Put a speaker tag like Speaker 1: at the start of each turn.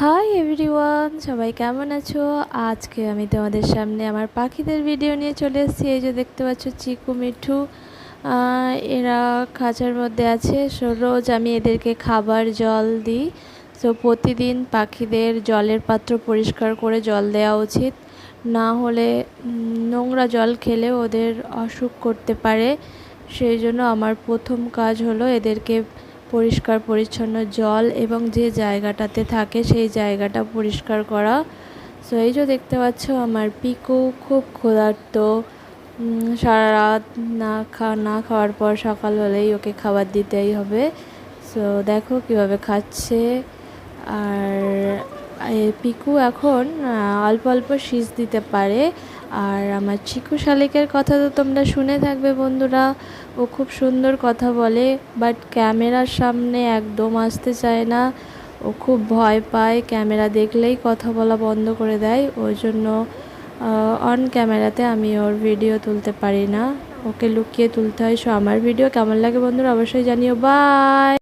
Speaker 1: Hi everyone সবাই কেমন আছো? আজকে আমি তোমাদের সামনে আমার পাখিদের ভিডিও নিয়ে চলে এসেছি। এই যে দেখতে পাচ্ছ, চিকু, মিঠু এরা খাঁচার মধ্যে আছে। সো রোজ আমি এদেরকে খাবার জল দিই। সো প্রতিদিন পাখিদের জলের পাত্র পরিষ্কার করে জল দেওয়া উচিত। না হলে নোংরা জল খেলে ওদের অসুখ করতে পারে। সেই জন্য আমার প্রথম কাজ হলো এদেরকে পরিষ্কার, পরিচ্ছন্ন জল এবং যে জায়গাটাতে থাকে সেই জায়গাটা পরিষ্কার করা। সো এই যে দেখতে পাচ্ছ আমার পিকু খুব ক্ষুধার্ত। সারা রাত না খা, না খাওয়ার পর সকাল হলেই ওকে খাবার দিতেই হবে। সো দেখো কীভাবে খাচ্ছে। আর পিকু এখন অল্প অল্প শীষ দিতে পারে। আর আমার চিকু শালিকের কথা তো তোমরা শুনে থাকবে বন্ধুরা। ও খুব সুন্দর কথা বলে বাট ক্যামেরার সামনে একদম আসতে চায় না। ও খুব ভয় পায়, ক্যামেরা দেখলেই কথা বলা বন্ধ করে দেয়। ওই জন্য অন ক্যামেরাতে আমি ওর ভিডিও তুলতে পারি না। ওকে লুকিয়ে তুলতে হয়। সো আমার ভিডিও কেমন লাগে বন্ধুরা অবশ্যই জানিও। বাই